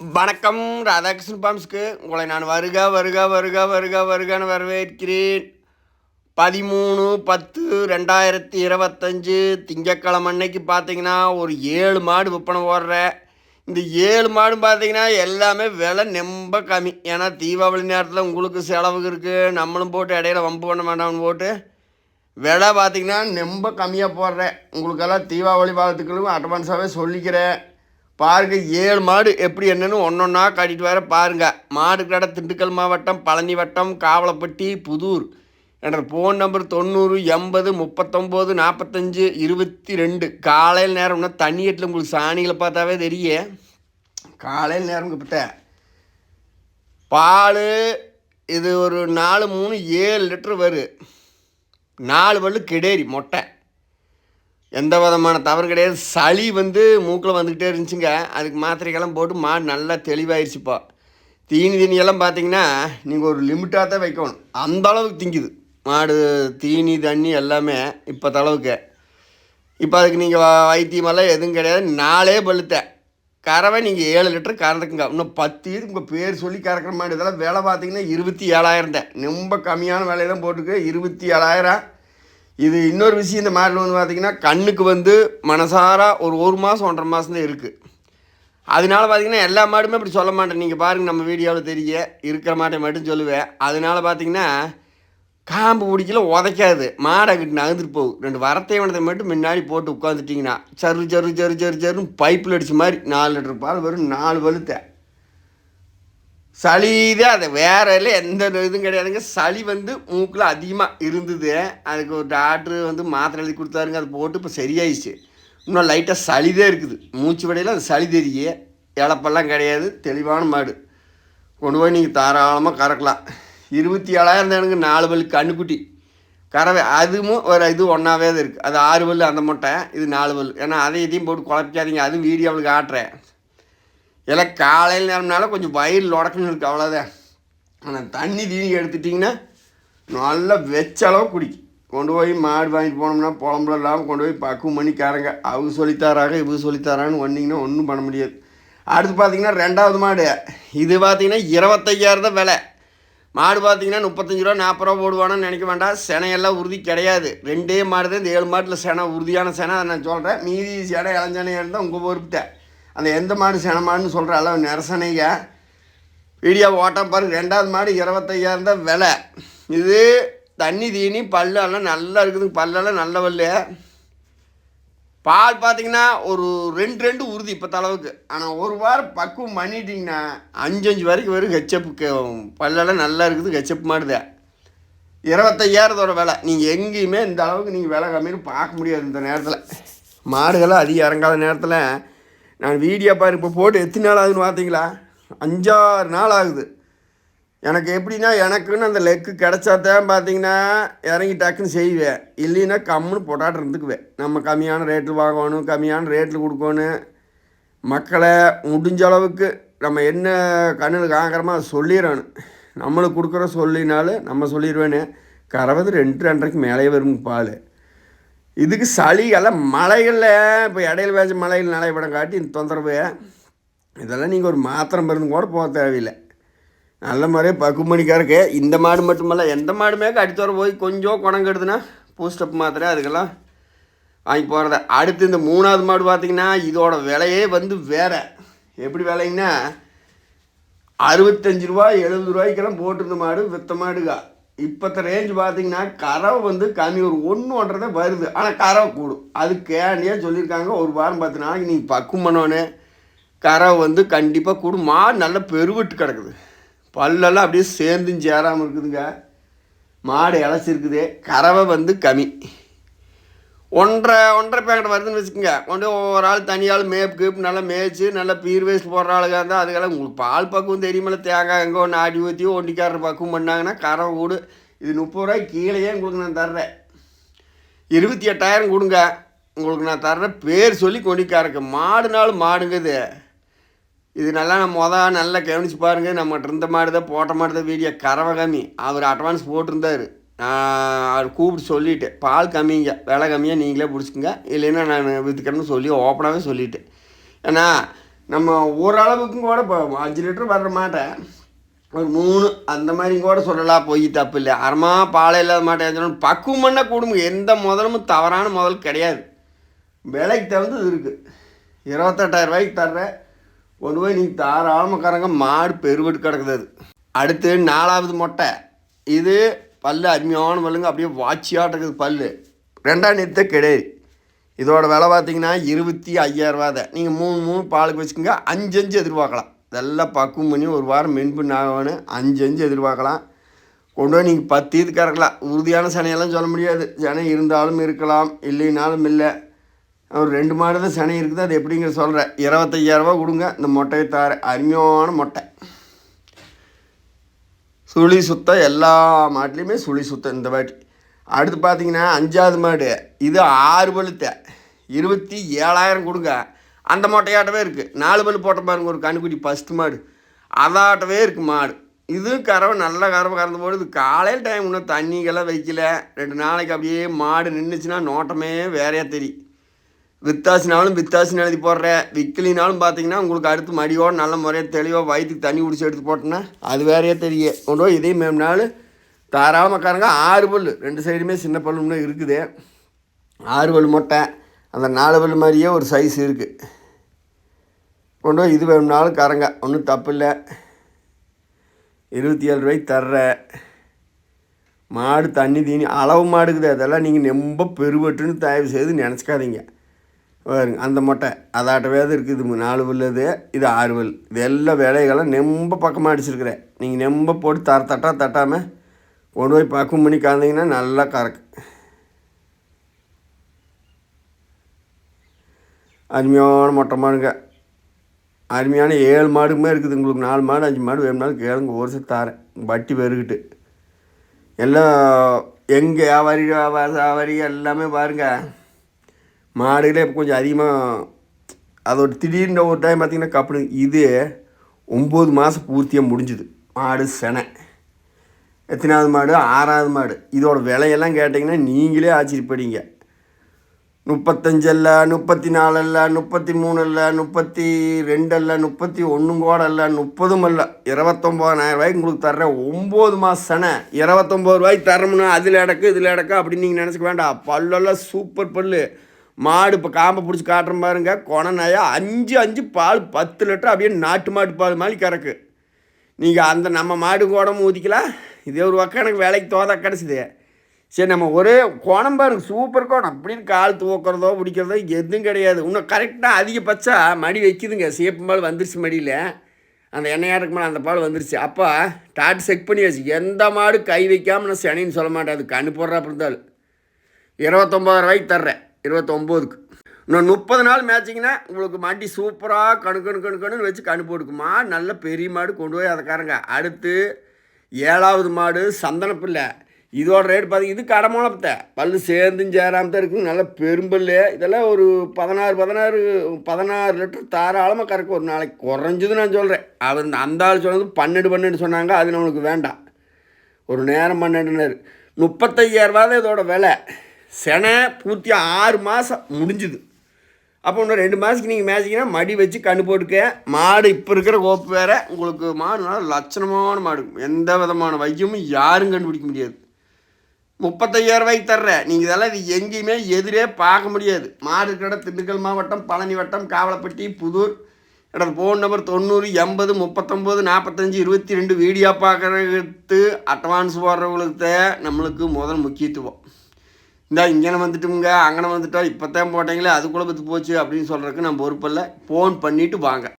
வணக்கம் ராதாகிருஷ்ணன் பாம்ஸ்க்கு. உங்களை நான் வருக வருக வருக வருக வருகன்னு வரவேற்கிறேன். பதிமூணு பத்து ரெண்டாயிரத்தி இருபத்தஞ்சு திங்கக்கிழமை அன்னைக்கு பார்த்தீங்கன்னா ஒரு ஏழு மாடு விற்பனை போடுற இந்த ஏழு மாடு பார்த்தீங்கன்னா எல்லாமே விலை ரொம்ப கம்மி. ஏன்னா தீபாவளி நேரத்தில் உங்களுக்கு செலவு இருக்குது நம்மளும் போட்டு இடையில வம்பு பண்ண வேண்டாம்னு போட்டு விலை பார்த்தீங்கன்னா ரொம்ப கம்மியாக போடுறேன் உங்களுக்கெல்லாம் தீபாவளி வாழ்த்துக்களும் அட்வான்ஸாகவே சொல்லிக்கிறேன். பாருங்க ஏழு மாடு எப்படி என்னன்னு ஒன்றொன்னா காட்டிட்டு வர பாருங்க. மாடு கடை திண்டுக்கல் மாவட்டம் பழனி வட்டம் காவலப்பட்டி புதூர். என்ற ஃபோன் நம்பர் தொண்ணூறு எண்பது முப்பத்தொம்போது நாற்பத்தஞ்சு இருபத்தி ரெண்டு காலையில் நேரம்னா தண்ணி எட்டில் உங்களுக்கு சாணிகளை பார்த்தாவே தெரியும் காலையில் நேரம் கிட்ட பால் இது ஒரு நாலு மூணு ஏழு லிட்டர் வரும் நாலு பல்லு கிடேரி மொட்டை. எந்த விதமான தவறு கிடையாது. சளி வந்து மூக்கில் வந்துக்கிட்டே இருந்துச்சுங்க. அதுக்கு மாத்திரைக்கெல்லாம் போட்டு மாடு நல்லா தெளிவாயிருச்சுப்பா. தீனி தீனியெல்லாம் பார்த்தீங்கன்னா நீங்கள் ஒரு லிமிட்டாக தான் வைக்கணும். அந்த அளவுக்கு திங்குது. மாடு தீனி தண்ணி எல்லாமே இப்போ தளவுக்கு இப்போ அதுக்கு நீங்கள் வைத்தியமெல்லாம் எதுவும் கிடையாது. நாலே பழுத்த கறவை நீங்கள் ஏழு லிட்டர் கறந்துக்குங்க. இன்னும் பத்து இது உங்கள் பேர் சொல்லி கறக்கிற மாடு இதெல்லாம் விலை பார்த்தீங்கன்னா இருபத்தி ஏழாயிரம் தான். ரொம்ப கம்மியான விலையெல்லாம் போட்டுருக்கு. இருபத்தி ஏழாயிரம். இது இன்னொரு விஷயம் இந்த மாடல் வந்து பார்த்திங்கன்னா கண்ணுக்கு வந்து மனசாராக ஒரு ஒரு மாதம் ஒன்றரை மாதம் தான் இருக்குது அதனால பார்த்திங்கன்னா எல்லா மாடுமே அப்படி சொல்ல மாட்டேன். நீங்கள் பாருங்கள் நம்ம வீடியோவில் தெரிய இருக்கிற மாட்டை மட்டும் சொல்லுவேன். அதனால பார்த்தீங்கன்னா காம்பு பிடிக்கல உதைக்காது. மாடை கிட்ட நகர்ந்துட்டு போகும். ரெண்டு வரத்தைவனத்தை மட்டும் முன்னாடி போட்டு உட்காந்துட்டிங்கன்னா சரு சரு சரு சரு சருன்னு பைப்பில் அடித்த மாதிரி நாலு லிட்டர் பால் வரும் நாலு வலுத்தை. சளி தான் அது வேற இல்லை எந்த இதுவும் கிடையாதுங்க. சளி வந்து மூக்கில் அதிகமாக இருந்தது. அதுக்கு ஒரு டாக்டர் வந்து மாத்திரை எழுதி கொடுத்தாருங்க. அது போட்டு இப்போ சரியாயிடுச்சு. இன்னும் லைட்டாக சளி தான் இருக்குது. மூச்சு வடையில் அது சளி தெரிய இழப்பெல்லாம் கிடையாது. தெளிவான மாடு. கொண்டு போய் நீங்கள் தாராளமாக கறக்கலாம். இருபத்தி ஏழாயிரம் தானுங்க நாலு பல் கண்ணுக்குட்டி. கறவை. அதுவும் ஒரு இது ஒன்றாவே தான் இருக்குது அது ஆறு பல் அந்த முட்டை இது நாலு பல் ஏன்னா அதை இதையும் போட்டு குழப்பிக்காதீங்க. அதுவும் வீடியோவில் காட்டுறேன். எல்லாம் காலையில் நேரம்னால கொஞ்சம் வயிறு உடக்குன்னு இருக்குது அவ்வளோதான் ஆனால் தண்ணி தீனி எடுத்துட்டிங்கன்னா நல்லா வெச்ச அளவு குடிக்கும் கொண்டு போய் மாடு வாங்கிட்டு போனோம்னா புலம்புல இல்லாமல் கொண்டு போய் பக்குவம் பண்ணி காரங்க. அவங்க சொல்லித்தாராங்க இவங்க சொல்லித்தாரான்னு வந்தீங்கன்னா ஒன்றும் பண்ண முடியாது. அடுத்து பார்த்தீங்கன்னா ரெண்டாவது மாடு. இது பார்த்தீங்கன்னா இருபத்தையாயிரம் தான் விலை. மாடு பார்த்தீங்கன்னா முப்பத்தஞ்சு ரூபா நாற்பது ரூபா போடுவானு நினைக்க வேண்டாம். செனையெல்லாம் உறுதி கிடையாது. ரெண்டே மாடு தான் இந்த ஏழு மாட்டில் செனை உறுதியான செனை அதை நான் சொல்கிறேன் மீதி செனை இளஞ்சனையாக இருந்தால் உங்கள் பொறுப்பிட்டேன் அந்த எந்த மாடு சென மாடுன்னு சொல்கிற அளவு நிரசனைங்க. வீடியோ ஓட்டம் பாருங்க ரெண்டாவது மாடு இருபத்தையாயிரம் தான் விலை. இது தண்ணி தீனி பல்லெல்லாம் நல்லா இருக்குது பல்லெல்லாம் நல்ல பல்லு. பால் பார்த்தீங்கன்னா ஒரு ரெண்டு ரெண்டு உறுதி இப்போ தளவுக்கு. ஆனால் ஒரு வாரம் பக்குவம் பண்ணிட்டீங்கன்னா அஞ்சு அஞ்சு வரைக்கும் வரும் ஹெச்சப்புக்கு பல்லெல்லாம் நல்லா இருக்குது ஹெச்சப் மாடுதே. இருபத்தையாயிரத்தோட விலை. நீங்கள் எங்கேயுமே இந்த அளவுக்கு நீங்கள் விலை கம்மின்னு பார்க்க முடியாது இந்த நேரத்தில். மாடுகள்லாம் அதிகம் இறங்காத நேரத்தில் நான் வீடியோ பாரு இப்போ போட்டு எத்தனை நாள் ஆகுதுன்னு பார்த்தீங்களா அஞ்சாறு நாள் ஆகுது. எனக்கு எப்படின்னா எனக்குன்னு அந்த லெக்கு கிடச்சாதான் பார்த்தீங்கன்னா இறங்கி டக்குன்னு செய்வேன். இல்லைன்னா கம்முன்னு பொட்டாட்டு இருந்துக்குவேன். நம்ம கம்மியான ரேட்டில் வாங்கணும் கம்மியான ரேட்டில் கொடுக்கணும். மக்களை முடிஞ்ச அளவுக்கு நம்ம என்ன கண்ணில் காங்கிறோமோ அதை சொல்லிடணும். நம்மளுக்கு கொடுக்குற சொல்லினாலும் நம்ம சொல்லிடுவேன்னு கறவது ரெண்டு ரெண்டரைக்கு மேலேயே வரும் பால். இதுக்கு சளி மலைகளில் இப்போ இடையில பேச மலையில் நலைப்படம் காட்டி இந்த தொந்தரவு. இதெல்லாம் நீங்கள் ஒரு மாத்திரம் மருந்து கூட போக தேவையில்லை. நல்ல மாதிரியே பக்குமணிக்காருக்கு இந்த மாடு மட்டுமல்ல எந்த மாடுமே கடித்தோர போய் கொஞ்சம் குணங்கெடுதுன்னா பூஸ்டப் மாத்திரை அதுக்கெல்லாம் வாங்கி போகிறத அடுத்து இந்த மூணாவது மாடு பார்த்திங்கன்னா இதோட விலையே வந்து வேறு. எப்படி விலைங்கன்னா அறுபத்தஞ்சு ரூபா எழுபது ரூபாய்க்கெல்லாம் போட்டிருந்த மாடு வித்த மாடுகா இப்போத்த ரேஞ்ச் பார்த்தீங்கன்னா கறவை வந்து கம்மி ஒரு ஒன்று ஒன்றரை வருது. ஆனால் கறவை கூடும். அது கேண்டியாக சொல்லியிருக்காங்க ஒரு வாரம் பத்து நாளைக்கு நீங்கள் பக்குவம் பண்ணோன்னே கறவை வந்து கண்டிப்பாக கூடும். மாடு நல்லா பெருவிட்டு கிடக்குது. பல்லெல்லாம் அப்படியே சேர்ந்தும் சேராமல் இருக்குதுங்க. மாடு இழைச்சிருக்குது கறவை வந்து கம்மி. ஒன்றரை ஒன்றரை பேக்கெட் வருதுன்னு வச்சுக்கோங்க. கொண்டு ஒவ்வொரு ஆள் தனியாள் மேப் கீப் நல்லா மேய்ச்சி நல்லா பீர் வேஸ்ட் போடுற ஆளுங்க இருந்தால் அதுக்கெல்லாம் உங்களுக்கு பால் பக்குவம் தெரியுமில்ல. தேங்காய் எங்கே ஒன்று ஆடி ஊற்றியோ ஒண்டிக்காரர் பக்குவம் பண்ணாங்கன்னா கறவை கூடு இது முப்பது ரூபாய் கீழேயே உங்களுக்கு நான் தர்றேன். இருபத்தி எட்டாயிரம் கொடுங்க. உங்களுக்கு நான் தர்றேன் பேர் சொல்லி கொண்டிக்காரக்கு மாடு நாள் மாடுங்குது. இது நல்லா நம்ம மொதல் நல்லா கவனிச்சு பாருங்கள் நம்மகிட்ட இருந்த மாடு தான் போட்ட மாடு தான் வீடியோ கறவை அவர் அட்வான்ஸ் போட்டிருந்தார். அவர் கூப்பிட்டு சொல்லிவிட்டேன் பால் கம்மிங்க விலை கம்மியாக நீங்களே பிடிச்சிக்கங்க. இல்லைன்னா நான் விற்றுக்கிறேன்னு சொல்லி ஓப்பனாகவே சொல்லிவிட்டேன் ஏன்னா நம்ம ஓரளவுக்கும் கூட இப்போ அஞ்சு லிட்டர் வர்ற மாட்டேன் ஒரு மூணு அந்த மாதிரி கூட சொல்லலாம் போய் தப்பு இல்லை. அறமா பாலை இல்லாத மாட்டேன் பக்குவம் பண்ணால் குடும்பம் எந்த முதலும் தவறான முதல் கிடையாது. விலைக்கு தகுந்தது இருக்குது இருபத்தெட்டாயிரம் ரூபாய்க்கு தர்றேன். கொண்டு போய் நீங்கள் தாராளமக்காரங்க மாடு பெருவெட்டு கிடக்குது அது. அடுத்து நாலாவது மொட்டை. இது பல்லு அருமையான பல்லுங்க. அப்படியே வாட்சியாக இருக்குது பல்லு. ரெண்டாம் நிறுத்த கிடையாது இதோட விலை பார்த்தீங்கன்னா இருபத்தி ஐயாயிரரூவா தான். நீங்கள் மூணு மூணு பாலுக்கு வச்சுக்கோங்க. அஞ்சு அஞ்சு எதிர்பார்க்கலாம். இதெல்லாம் பக்குவம் பண்ணி ஒரு வாரம் மென்பு ஆகணும். அஞ்சு அஞ்சு எதிர்பார்க்கலாம். கொண்டு போய் நீங்கள் பத்து இது கறக்கலாம் உறுதியான சனையெல்லாம் சொல்ல முடியாது. சனை இருந்தாலும் இருக்கலாம். இல்லைனாலும் இல்லை. ஒரு ரெண்டு மாடு தான் சனை இருக்குது? அது எப்படிங்கிற சொல்கிறேன் இருபத்தையாயிரரூபா கொடுங்க. இந்த மொட்டையை தார அருமையான மொட்டை. சுழி சுத்தம் எல்லா மாட்லேயுமே சுழி சுத்தம் இந்த வாட்டி. அடுத்து பார்த்தீங்கன்னா அஞ்சாவது மாடு. இது ஆறு பழுத்த. இருபத்தி ஏழாயிரம் கொடுங்க. அந்த மொட்டையாட்டவே இருக்குது நாலு பல்லு போட்ட பாருங்க ஒரு கண்ணுக்குட்டி ஃபஸ்ட்டு மாடு. அதாட்டவே இருக்குது மாடு. இது கறவை நல்ல கறவை கறந்து போடுது காலையில் டைம் இன்னும் தண்ணிக்கெல்லாம் வைக்கல. ரெண்டு நாளைக்கு அப்படியே மாடு நின்றுச்சுன்னா நோட்டமே வேறையாக தெரியும். வித்தாசினாலும் வித்தாசின்னு எழுதி போடுறேன். விக்கலினாலும் பார்த்தீங்கன்னா உங்களுக்கு அடுத்து மடியோடு நல்ல முறையாக தெளிவாக வயிற்றுக்கு தண்ணி குடிச்சு எடுத்து போட்டேன்னா அது வேறையே தெரியும் கொண்டு போய் இதே மேம் நாள் தாராளமக்காரங்க ஆறு பல். ரெண்டு சைடுமே சின்ன பல்லுன்னு இருக்குது. ஆறு பல் மொட்டை. அந்த நாலு பல் மாதிரியே ஒரு சைஸ் இருக்குது கொண்டு போய் இது வேணும்னாலும் கரங்க ஒன்றும் தப்பு இல்லை. இருபத்தி ஏழு ரூபாய்க்கு தர்ற மாடு தண்ணி தீனி அளவு மாடுக்குது. அதெல்லாம் நீங்கள் ரொம்ப பெருவெட்டுன்னு தயவு செய்து நினச்சிக்காதீங்க. பாருங்க அந்த மொட்டை. அதாட்டவே தான் இருக்குது இது நாலு பல் இது இது ஆறு பல் இது எல்லா வேலைகளும் நெம்ப பக்கமாக அடிச்சிருக்கிறேன். நீங்கள் நெம்ப போட்டு தர தட்டா தட்டாமல் கொண்டு போய் பக்கம் பண்ணி கலந்தீங்கன்னா நல்லா கறக்கு. அருமையான மொட்டை மாடுங்க. அருமையான ஏழு மாடுமே இருக்குது. உங்களுக்கு நாலு மாடு அஞ்சு மாடு வேணும்னாலும் கேளுங்க ஒரு சில தாரேன். வட்டி பெருகிட்டு எல்லாம் எங்கே வியாபாரி வியாபாரி எல்லாமே பாருங்க. மாடுகளே இப்போ கொஞ்சம் அதிகமாக அதோட திடீர்னு ஒரு டைம் பார்த்திங்கன்னா கப்படு இது ஒம்பது மாதம் பூர்த்தியாக முடிஞ்சுது. மாடு செனை. எத்தனாவது மாடு? ஆறாவது மாடு. இதோட விலையெல்லாம் கேட்டிங்கன்னா நீங்களே ஆச்சரியப்படுங்க முப்பத்தஞ்சல்ல முப்பத்தி நாலல்ல முப்பத்தி மூணுல்ல முப்பத்தி ரெண்டல்ல முப்பத்தி ஒன்றும் கூட இல்லை முப்பதும் அல்ல இருபத்தொம்போதாயிரம் ரூபாய்க்கு உங்களுக்கு தர்றேன். ஒம்பது மாதம் சனை. இருபத்தொம்போது ரூபாய்க்கு தரமுன்னா அதில் இடக்கு இதில் இடக்கு அப்படின்னு நீங்கள் நினச்சிக்க வேண்டாம். பல்லெல்லாம் சூப்பர் பல்லு. மாடு இப்போ காம்பை பிடிச்சி காட்டுற பாருங்க கொணநாயா அஞ்சு அஞ்சு பால் பத்து லிட்டர் அப்படியே நாட்டு மாட்டு பால் மாதிரி கறக்கு. நீங்கள் அந்த நம்ம மாடு கோடம் ஊதிக்கலாம் இதே ஒரு பக்கம் எனக்கு வேலைக்கு தோதா கிடச்சிது. சரி நம்ம ஒரே கோணம் பாருங்க சூப்பர் கோணம். அப்படின்னு கால் தூக்கிறதோ பிடிக்கிறதோ எதுவும் கிடையாது. இன்னும் கரெக்டாக அதிகபட்சம் மடி வைக்குதுங்க. சேப்பு பால் வந்துருச்சு மடியில். அந்த எண்ணெயாருக்கு மேலே அந்த பால் வந்துருச்சு. அப்போ டாட்டு செக் பண்ணி வச்சு. எந்த மாடு கை வைக்காமல் நான் சனின்னு சொல்ல மாட்டேன். அது கண்ணு போடுறா அப்படி இருந்தாலும் இருபத்தொம்பது ரூபாய்க்கு தர்றேன். இருபத்தொம்போதுக்கு இன்னும் முப்பது நாள் மேட்சிங்கன்னா உங்களுக்கு மாட்டி சூப்பராக கணு கணு கணு கணுன்னு வச்சு கணு போட்டுக்குமா? நல்ல பெரிய மாடு கொண்டு போய் அதை அடுத்து ஏழாவது மாடு சந்தனப்பிள்ளை. இதோட ரேட் பார்த்தீங்கன்னா இது கடமோளப்பத்தை பல்லு சேர்ந்தும் சேராம தான் இருக்குது. நல்ல பெரும்பல் இதெல்லாம் ஒரு பதினாறு பதினாறு பதினாறு லிட்டர் தாராளமாக கறக்கும் ஒரு நாளைக்கு குறைஞ்சது நான் சொல்கிறேன் அவர் அந்த ஆள் சொன்னது பன்னெண்டு பன்னெண்டு சொன்னாங்க. அது நம்மளுக்கு வேண்டாம். ஒரு நேரம் பன்னெண்டு நேரம் முப்பத்தையாயிரரூபா தான் இதோட விலை. செனை பூர்த்தியாக ஆறு மாதம் முடிஞ்சுது. அப்போ இன்னும் ரெண்டு மாதத்துக்கு நீங்கள் மேய்ச்சிங்கன்னா மடி வச்சு கண்ணு போட்டுக்க. மாடு இப்போ இருக்கிற கோப்பு வேறு. உங்களுக்கு மாடு நல்லா லட்சணமான மாடு. எந்த விதமான வையமும் யாரும் கண்டுபிடிக்க முடியாது. முப்பத்தையாயிரம் ரூபாய்க்கு தர்றேன் நீங்கள் இதெல்லாம் இது எங்கேயுமே எதிரே பார்க்க முடியாது. மாடு இருக்கிற இடம் திண்டுக்கல் மாவட்டம் பழனி வட்டம் காவலப்பட்டி புதூர். இடது ஃபோன் நம்பர் தொண்ணூறு எண்பது முப்பத்தொம்போது நாற்பத்தஞ்சு இருபத்தி ரெண்டு. வீடியோ பார்க்குறது அட்வான்ஸ் போடுறவங்களுக்கு நம்மளுக்கு முதல் முக்கியத்துவம். இந்த இங்கே வந்துட்டுங்க அங்கே வந்துட்டோம் இப்போ தான் போட்டீங்களே அது குழப்பத்து போச்சு அப்படின்னு சொல்கிறதுக்கு நான் பொறுப்பில்லை. ஃபோன் பண்ணிவிட்டு வாங்க.